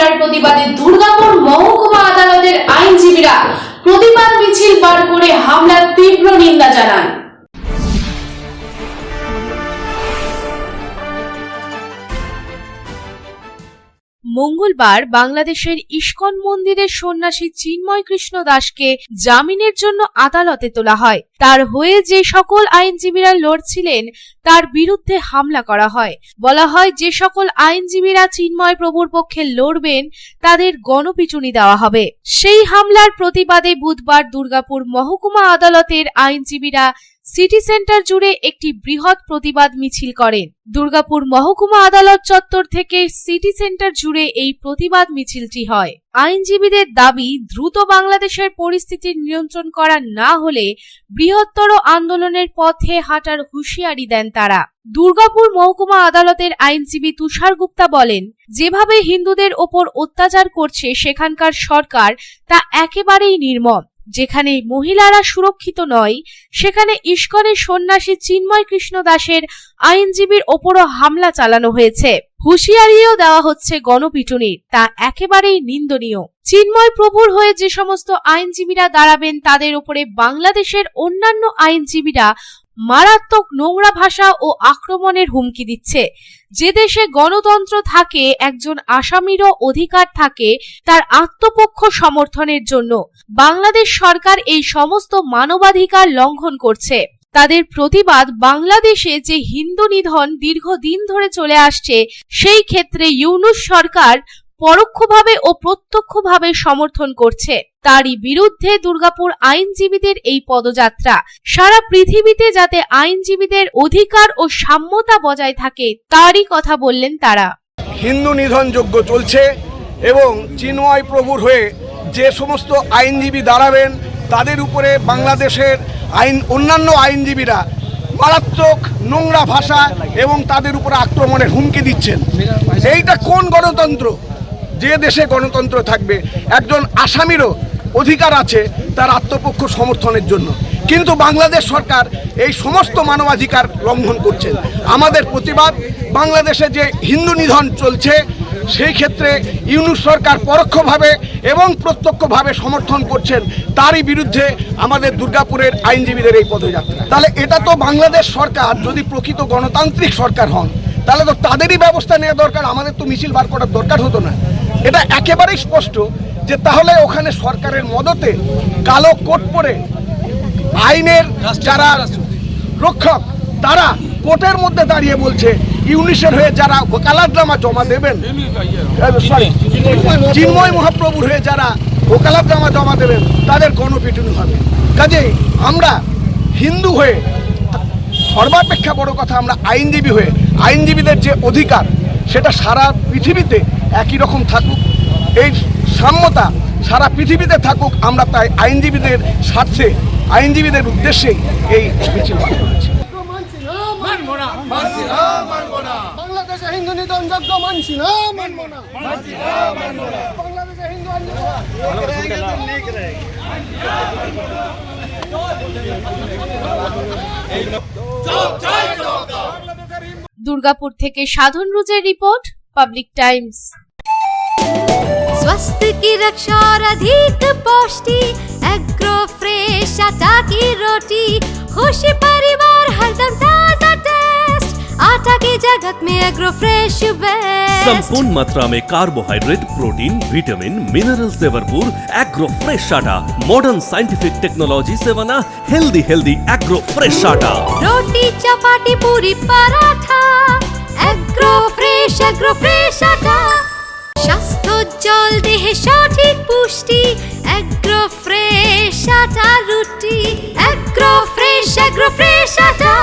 হামলার প্রতিবাদে দুর্গাপুর মহকুমা আদালতের আইনজীবীরা প্রতিবাদ মিছিল বার করে হামলার তীব্র নিন্দা জানান। মঙ্গলবার বাংলাদেশের ইস্কন মন্দিরের সন্ন্যাসী চিন্ময় কৃষ্ণ দাসকে জামিনের জন্য আদালতে তোলা হয়। তার হয়ে যে সকল আইনজীবীরা লড়ছিলেন, তার বিরুদ্ধে হামলা করা হয়। বলা হয়, যে সকল আইনজীবীরা চিন্ময় প্রভুর পক্ষে লড়বেন, তাদের গণপিটুনি দেওয়া হবে। সেই হামলার প্রতিবাদে বুধবার দুর্গাপুর মহকুমা আদালতের আইনজীবীরা সিটি সেন্টার জুড়ে একটি বৃহৎ প্রতিবাদ মিছিল করেন। দুর্গাপুর মহকুমা আদালত চত্বর থেকে সিটি সেন্টার জুড়ে এই প্রতিবাদ মিছিলটি হয়। আইনজীবীদের দাবি, দ্রুত বাংলাদেশের পরিস্থিতি নিয়ন্ত্রণ করা না হলে বৃহত্তর আন্দোলনের পথে হাঁটার হুঁশিয়ারি দেন তারা। দুর্গাপুর মহকুমা আদালতের আইনজীবী তুষার গুপ্তা বলেন, যেভাবে হিন্দুদের ওপর অত্যাচার করছে সেখানকার সরকার, তা একেবারেই নির্মম। যেখানে মহিলারা সুরক্ষিত নয়, সেখানে ইস্কনের সন্ন্যাসী চিন্ময় কৃষ্ণ দাসের আইনজীবীর ওপরও হামলা চালানো হয়েছে। হুঁশিয়ারিও দেওয়া হচ্ছে গণপিটুনির, তা একেবারেই নিন্দনীয়। চিন্ময় প্রভুর হয়ে যে সমস্ত আইনজীবীরা দাঁড়াবেন, তাদের উপরে বাংলাদেশের অন্যান্য আইনজীবীরা মারাত্মক নোংরা ভাষা ও আক্রমণের হুমকি দিচ্ছে। যে দেশে গণতন্ত্র থাকে, একজন আসামিরও অধিকার থাকে তার আত্মপক্ষ সমর্থনের জন্য। বাংলাদেশ সরকার এই সমস্ত মানবাধিকার লঙ্ঘন করছে। তাদের প্রতিবাদ বাংলাদেশে যে হিন্দু নিধন দীর্ঘদিন ধরে চলে আসছে, সেই ক্ষেত্রে ইউনুস সরকার পরোক্ষভাবে ও প্রত্যক্ষভাবে সমর্থন করছে। তারই বিরুদ্ধে দুর্গাপুর আইনজীবীদের এই পদযাত্রা। সারা পৃথিবীতে যাতে আইনজীবীদের অধিকার ও সাম্যতা বজায় থাকে, তারই কথা বললেন তারা। হিন্দু নিধন যজ্ঞ চলছে এবং চিন্ময় প্রভুর হয়ে যে সমস্ত আইনজীবী দাঁড়াবেন, তাদের উপরে বাংলাদেশের আইন, অন্যান্য আইনজীবীরা মারাত্মক নোংরা ভাষা এবং তাদের উপরে আক্রমণের হুমকি দিচ্ছেন। এইটা কোন গণতন্ত্র? যে দেশে গণতন্ত্র থাকবে, একজন আসামিরও অধিকার আছে তার আত্মপক্ষ সমর্থনের জন্য। কিন্তু বাংলাদেশ সরকার এই সমস্ত মানবাধিকার লঙ্ঘন করছেন। আমাদের প্রতিবাদ, বাংলাদেশে যে হিন্দু নিধন চলছে, সেই ক্ষেত্রে ইউনুস সরকার পরোক্ষভাবে এবং প্রত্যক্ষভাবে সমর্থন করছেন, তারই বিরুদ্ধে আমাদের দুর্গাপুরের আইনজীবীদের এই পদযাত্রা। তাহলে এটা তো বাংলাদেশ সরকার, যদি প্রকৃত গণতান্ত্রিক সরকার হন, তাহলে তো তাদেরই ব্যবস্থা নেওয়া দরকার, আমাদের তো মিছিল বার করার দরকার হতো না। এটা একেবারেই স্পষ্ট যে তাহলে ওখানে সরকারের মদতে কালো কোট পরে আইনের যারা রক্ষক, তারা কোর্টের মধ্যে দাঁড়িয়ে বলছে ইউনিসের হয়ে যারা ওকালাতনামা জমা দেবেন সরি চিন্ময় মহাপ্রভুর হয়ে যারা ওকালাতনামা জমা দেবেন, তাদের গণপিটুনি হবে। কাজেই আমরা হিন্দু হয়ে, সর্বাপেক্ষা বড় কথা আমরা আইনজীবী হয়ে, আইনজীবীদের যে অধিকার, সেটা সারা পৃথিবীতে একই রকম থাকুক। এই সাম্যতা সারা পৃথিবীতে থাকুক আমরা তাই আইনজীবীদের স্বার্থে আইনজীবীদের উদ্দেশ্যে এই মিছিল দুর্গাপুর থেকে সাধন রোজের রিপোর্ট। पब्लिक टाइम्स स्वस्थ की रक्षा और अधिक पौष्टि एग्रो फ्रेश आटा की रोटी खुशी परिवार हरदम ताज़ा टेस्ट आटा की जगत में एग्रो फ्रेश बेस्ट संपूर्ण मात्रा में कार्बोहाइड्रेट प्रोटीन विटामिन मिनरल से भरपूर एग्रो फ्रेश आटा मॉडर्न साइंटिफिक टेक्नोलॉजी से बना हेल्दी हेल्दी एग्रो फ्रेश आटा। रोटी चपाटी पूरी पराठा অ্যাগ্রো ফ্রেশ অ্যাগ্রো ফ্রেশ আটা। স্বাস্থ্য দেহে সঠিক পুষ্টি। অ্যাগ্রো ফ্রেশ আটা, রুটি। অ্যাগ্রো ফ্রেশ অ্যাগ্রো ফ্রেশ আটা।